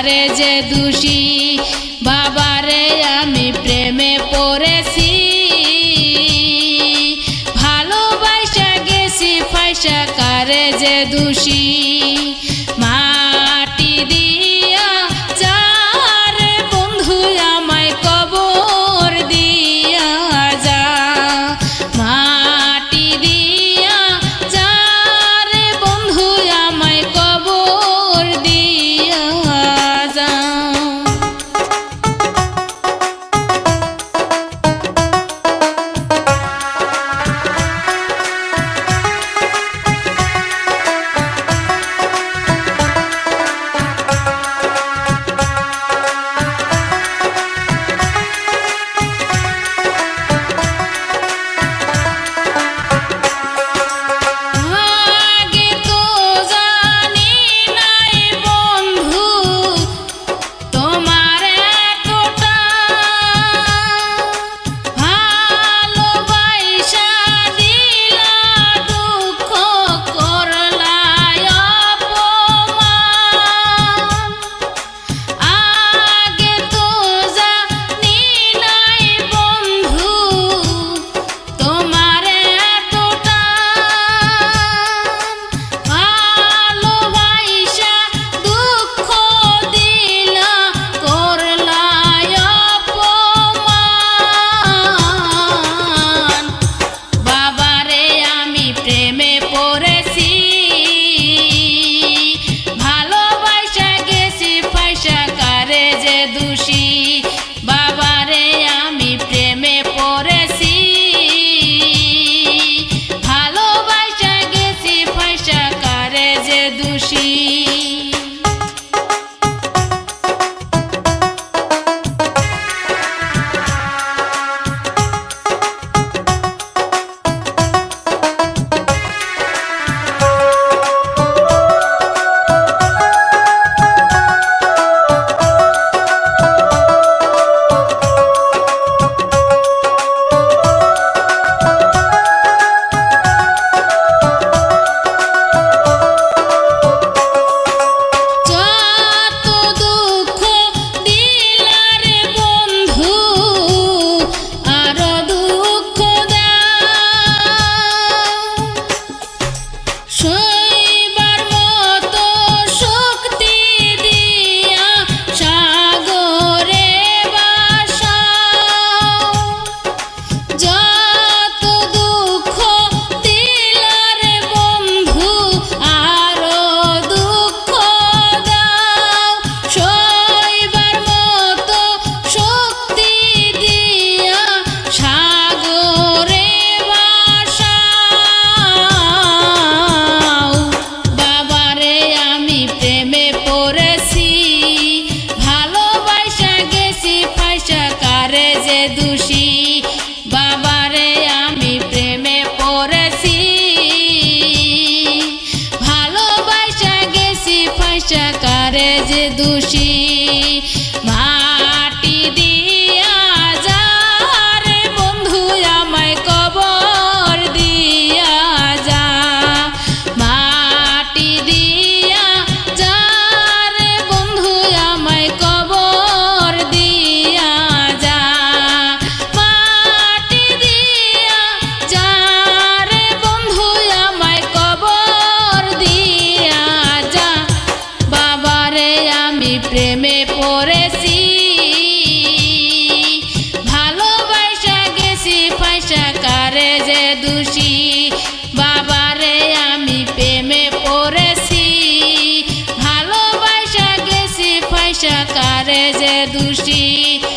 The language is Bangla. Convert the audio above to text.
বাবারে যে দোষী বাবারে আমি প্রেমে পড়েছি। ভালোবাসা গেছি ফাইসা কারে যে দোষী। करे जे दुषी माटी दी deserto, se